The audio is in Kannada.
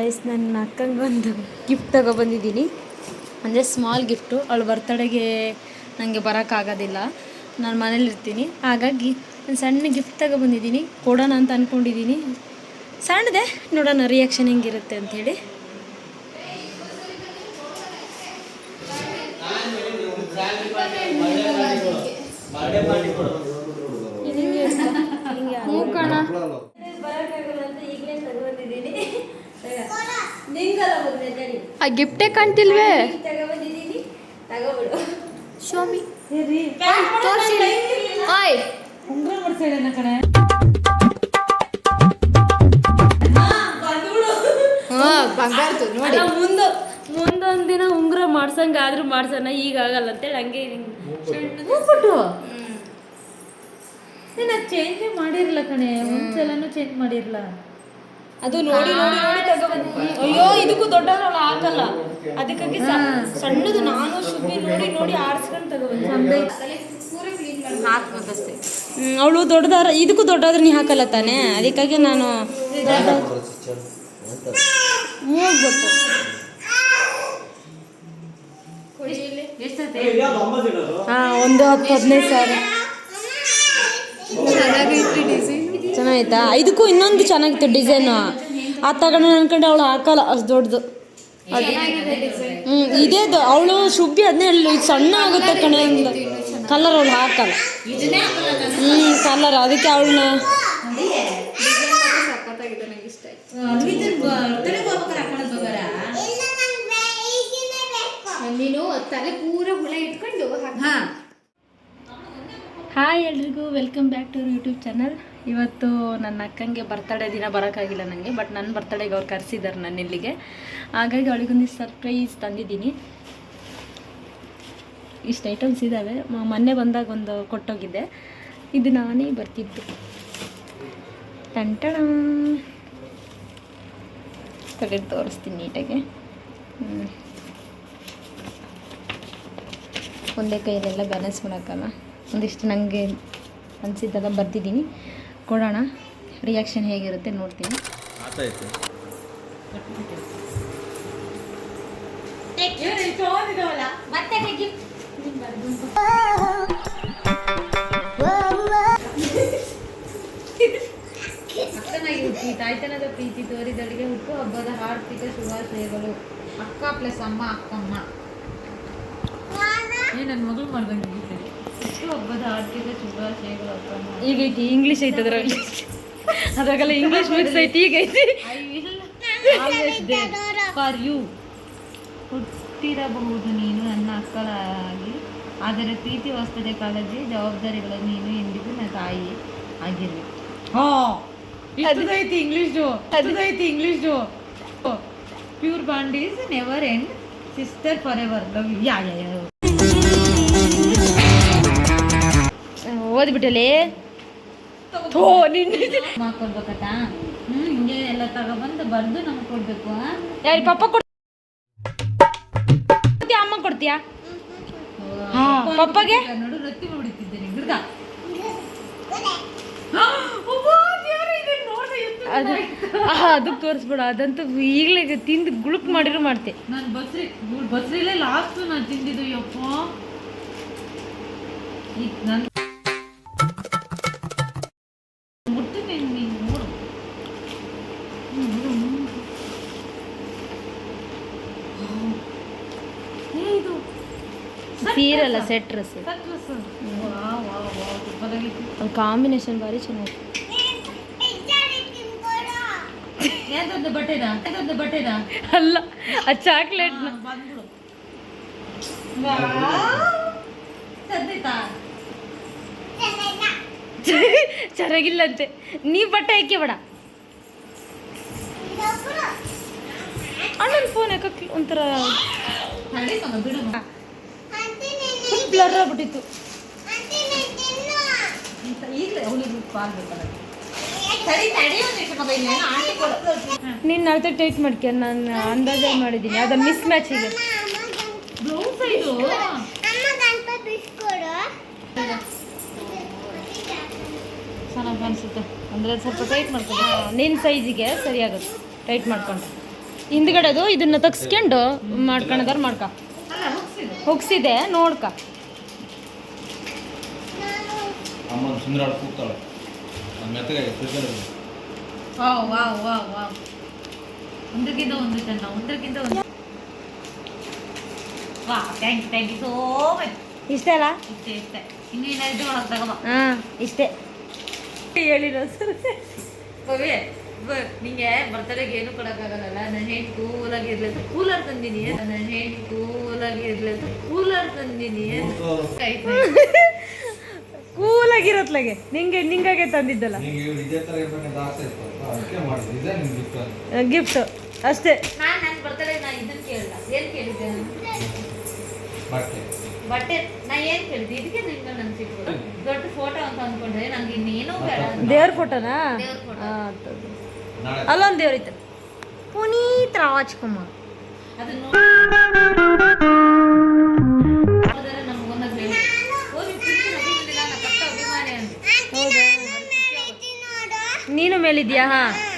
ಗೈಸ್ ನನ್ನ ಅಕ್ಕಂಗೆ ಒಂದು ಗಿಫ್ಟ್ ತಗೊಬಂದಿದ್ದೀನಿ ಅಂದರೆ ಸ್ಮಾಲ್ ಗಿಫ್ಟು ಅವಳು ಬರ್ತಡೆಗೆ ನನಗೆ ಬರೋಕ್ಕಾಗೋದಿಲ್ಲ. ನಾನು ಮನೇಲಿರ್ತೀನಿ. ಹಾಗಾಗಿ ಒಂದು ಸಣ್ಣ ಗಿಫ್ಟ್ ತಗೊಬಂದಿದ್ದೀನಿ ಕೊಡೋಣ ಅಂತ ಅಂದ್ಕೊಂಡಿದ್ದೀನಿ ಸಣ್ಣದೆ ನೋಡೋಣ ರಿಯಾಕ್ಷನ್ ಹೆಂಗಿರುತ್ತೆ ಅಂಥೇಳಿ ಹ್ಞೂ ಕಣ ಆ ಗಿಫ್ಟೇ ಕಾಣ್ತಿಲ್ವೇ? ಶೋಮಿ. ತೋರಿಸಿ. ಆಯ್. ಉಂಗ್ರ ಮಾಡ್ಸಿದ್ದೇನೆ ಕಣೆ. ಹಾಂ ಬಂಗಾರದು ನೋಡಿ. ಮುಂದೆ ಮುಂದೊಂದು ದಿನ ಉಂಗ್ರ ಮಾಡ್ಸಂಗ ಆದ್ರೂ ಮಾಡ್ಸೋಣ ಈಗ ಆಗಲ್ಲ ಅಂತೇಳಿ ಹಂಗೆ ಹೋಗ್ಬಿಟ್ಟು ನೀನು ಚೇಂಜ್ ಮಾಡಿರಲ್ಲ ಕಣೆ. ಮುಂಚೆಲ್ಲಾನು ಚೇಂಜ್ ಮಾಡಿರಲ್ಲ. ಅದು ನೋಡಿ ನೋಡಿ ನೋಡಿ ತಗೊಬಂದು ಅಯ್ಯೋ ಇದಕ್ಕೂ ದೊಡ್ಡವರಲ್ಲ ಹಾಕಲ್ಲ. ಅದಕ್ಕಾಗಿ ಸಣ್ಣದು ನಾನು ಶುಭಿ ನೋಡಿ ನೋಡಿ ಆರಿಸ್ಕೊಂಡು ತಗೊಬಂದು ಹಾಕ್ಬೇಕಷ್ಟೇ. ಅವಳು ದೊಡ್ಡದಾರ ಇದಕ್ಕೂ ದೊಡ್ಡಾದ್ರೆ ನೀ ಹಾಕಲ್ಲ ತಾನೇ? ಅದಕ್ಕಾಗಿ ನಾನು ಹೋಗ್ಬೇಕು ಹಾಂ ಒಂದು ಹತ್ತು ಹದಿನೈದು ಸಾವಿರ ಚೆನ್ನಾಯ್ತಾ ಇದಕ್ಕೂ ಇನ್ನೊಂದು ಚೆನ್ನಾಗಿತ್ತು ಡಿಸೈನು ಆ ತಗೊಂಡು ಅನ್ಕೊಂಡು ಅವಳು ಹಾಕಲ್ಲ ಅಷ್ಟು ದೊಡ್ಡದು. ಹ್ಞೂ ಇದೇ ಅವಳು ಶುಭಿ ಅದನ್ನೇ ಹೇಳಿ ಇದು ಸಣ್ಣ ಆಗುತ್ತೆ ಕಣೆ ಕಲರ್ ಅವಳು ಹಾಕಲ್ಲ ಹ್ಞೂ ಕಲರ್ ಅದಕ್ಕೆ ಅವಳನ್ನ. ನೀನು ತಲೆ ಪೂರ ಹುಳ ಇಟ್ಕೊಂಡು ಹಾ. ಹಾಯ್ ಎಲ್ರಿಗೂ welcome back to YouTube channel ಇವತ್ತು ನನ್ನ ಅಕ್ಕಂಗೆ ಬರ್ತಡೇ ದಿನ ಬರೋಕ್ಕಾಗಿಲ್ಲ ನನಗೆ ಬಟ್ ನನ್ನ ಬರ್ತಡೇಗೆ ಅವ್ರು ಕರೆಸಿದ್ದಾರೆ ನನ್ನ ಇಲ್ಲಿಗೆ. ಹಾಗಾಗಿ ಅವಳಿಗೊಂದು ಸರ್ಪ್ರೈಸ್ ತಂದಿದ್ದೀನಿ. ಇಷ್ಟು ಐಟಮ್ಸ್ ಇದ್ದಾವೆ ಮೊನ್ನೆ ಬಂದಾಗ ಒಂದು ಕೊಟ್ಟೋಗಿದ್ದೆ ಇದು ನಾನೇ ಬರ್ತಿದ್ದು. ಟಂಟಣ ತೆಗೆದು ತೋರಿಸ್ತೀನಿ ನೀಟಾಗೆ. ಒಂದೇ ಕೈಯಲ್ಲೆಲ್ಲ ಬ್ಯಾಲೆನ್ಸ್ ಮಾಡೋಕ್ಕಲ್ಲ. ಒಂದಿಷ್ಟು ನನಗೆ ಅನಿಸಿದ್ದೆಲ್ಲ ಬರ್ತಿದ್ದೀನಿ ಕೊಡೋಣ ರಿಯಾಕ್ಷನ್ ಹೇಗಿರುತ್ತೆ ನೋಡ್ತೀನಿ. ತಾಯ್ತನದ ಪ್ರೀತಿ ತೋರಿದಳಿಗೆ ಹುಟ್ಟು ಹಬ್ಬದ ಹಾರ್ದಿಕ ಶುಭಾಶಯಗಳು ಅಕ್ಕ ಪ್ಲಸ್ ಅಮ್ಮ ಅಕ್ಕಮ್ಮ. ಏ ನನ್ನ ಮಗಳು ಮಾಡ್ದಂಗೆ. ಶುಭಾಶಯಗಳು ಅಕ್ಕಮ್ಮ ಈಗ ಐತಿ ಇಂಗ್ಲೀಷ್ ಐತೆ ಅದರಲ್ಲಿ. ಅದ್ರಾಗೆಲ್ಲ ಇಂಗ್ಲೀಷ್ ಮಿಕ್ಸ್ ಐತಿ ಈಗ ಐತಿ. ಫಾರ್ ಯು ಹುಟ್ಟಿರಬಹುದು ನೀನು ನನ್ನ ಅಕ್ಕಳಾಗಿ. ಆದರೆ ಪ್ರೀತಿ ವಸ್ತದೆ ಕಾಳಜಿ ಜವಾಬ್ದಾರಿಗಳು ನೀನು ಎಂದಿಗೂ ನನ್ನ ತಾಯಿ ಆಗಿರಲಿ. ಹಾ. ಐತಿ ಇಂಗ್ಲೀಷು ಐತಿ English pure bond is never end sister forever love ಯಾ ಯಾ ಓದ್ಬಿಟ್ಟಲೆ ಥೋ ನಿನ್ನ ಮಾಡ್ಕೊಡ್ಬೇಕತ್ತ ಹ್ಮ್ ಹಿಂಗೆ ಎಲ್ಲ ತಗೊಬಂದು ಬರ್ದು ನಮ್ಗೆ ಕೊಡ್ಬೇಕು ಆ? ಯಾರು ಪಪ್ಪ ಕೊಡ್ತೀಯಾ ಅಮ್ಮ ಕೊಡ್ತೀಯಾ ಹಾ ಪಪ್ಪಗೆ ನೋಡು ರೊಟ್ಟಿ ಅದು ಅದಕ್ಕೆ ತೋರಿಸ್ಬೇಡ ಅದಂತೂ ಈಗಲೇ ತಿಂದು ಗುಳುಕ್ ಮಾಡಿದ್ರು ಮಾಡ್ತೆ ನಾನು ಬಸ್ರಿ ಬಸ್ರಿಲೇ ಲಾಸ್ಟ್ ನಾನು ತಿಂದಿದ್ದು ಯಪ್ಪ ಈಗ ನಾನು ಸೀರಲ್ಲ ಸೆಟ್ ಡ್ರೆಸ್. ಅದು ಕಾಂಬಿನೇಷನ್ ಭಾರಿ ಚೆನ್ನಾಗಿ. ಅಲ್ಲ ಆ ಚಾಕ್ಲೇಟ್ ಚೆನ್ನಾಗಿಲ್ಲಂತೆ ನೀ ಬಟ್ಟೆ ಹಾಕಿ ಬೇಡ. ಅಣ್ಣನ ಫೋನ್ ಯಾಕೆ ಒಂಥರ ಆಂಟಿ ಕೊಡು. ನೀನು ಅಳತೆ ಟೈಟ್ ಮಾಡ್ಕೆ ನಾನು ಅಂದಾಜೆ ಮಾಡಿದ್ದೀನಿ? ಅದು ಮಿಸ್ ಮ್ಯಾಚ್ ಇದೆ ಚೆನ್ನಾಗಿ ಅನಿಸುತ್ತೆ. ಅಂದರೆ ಸ್ವಲ್ಪ ಟೈಟ್ ಮಾಡ್ಕೊಂಡು ನಿನ್ನ ಸೈಜಿಗೆ ಸರಿಯಾಗುತ್ತೆ. ಟೈಟ್ ಮಾಡ್ಕೊಂಡು. ಹಿಂದ್ಗಡೆದು ಇದನ್ನ ತಗ್ಸ್ಕೊಂಡು ಮಾಡ್ಕೊಳದಾರ ಮಾಡ್ಕ. ಹೋಗ್ಸಿದೆ ನೋಡ್ಕ. ಅಮ್ಮ ಸುಂದರ ಕೂಗ್ತಾಳೆ. ನನ್ನ ಮೆತ್ತಗೆ ಪ್ರಿಪೇರ್ ಆಗಿದೆ ವಾವ್ ವಾವ್ ವಾವ್ ಒಂದಕ್ಕಿಂತ ಒಂದು ಚೆನ್ನ ಒಂದಕ್ಕಿಂತ ಒಂದು. ವಾ thank thank you so much ಇಷ್ಟೇ ಅಲ್ಲ? ಇಷ್ಟೇ ಇಷ್ಟೇ. ಇನ್ನು ಏನಾದ್ರು ಒಳಗೆ ತಗೋಬಾ ಹಾಂ ಇಷ್ಟೇ. ಹೇಳಿರೋ ಸರ್. ಭವ್ಯ ನಿಂಗೆ ಬರ್ತಡೆಗೆ ಏನು ಕೊಡೋಕ್ಕಾಗಲ್ಲ. ನನ್ನ ಹೆಣ್ ಕೂಲಾಗಿ ಇರ್ಲಿ ಅಂತ ಕೂಲರ್ ತಂದಿನಿ. ನನ್ನ ಹೆಂಡತಿ ಕೂಲಾಗಿ ಇರ್ಲಿ ಅಂತ ಕೂಲರ್ ತಂದಿನಿ ಕೂಲಾಗಿರತ್ಲಾಗೆ ನಿಂಗೆ ನಿಂಗಾಗೆ ತಂದಿದ್ದಲ್ಲ ನಿಂಗೆ ಇವ್ರು ಇದೇ ಥರ ಇರ್ಬೇಕಂತ ಆಸೆ ಇತ್ತು ನಿಂಗೆ ಇದೇ ತಂದಿದ್ದಲ್ಲ ಗಿಫ್ಟ್ ಅಷ್ಟೇ. ನಾನು ನನ್ನ ಬರ್ತಡೆ ನಾ ಇದನ್ನ ಕೇಳಿಲ್ಲ ಏನು ಕೇಳಿದ್ದೆ? ನಾನು ಬಟ್ಟೆ. ಬಟ್ಟೆ. ನಾ ಏನು ಕೇಳಿದ್ದೆ ಇದಕ್ಕೆ ನಿಂಗೆ ನನ್ನ ಸಿಕ್ಕು ದೊಡ್ಡ ಫೋಟೋ ಅಂತ ಅಂದ್ಕೊಂಡ್ರೆ ನಂಗೆ ಇನ್ನೇನೂ ಬೇಡ. ದೇವ್ರ ಫೋಟೋನಾ ಅಲ್ಲೊಂದು ದೇವ್ರಿತ್ತು ಪುನೀತ್ ರಾಜ್ಕುಮಾರ್. ನೀನು ಮೇಲಿದ್ಯಾ? ಹಾ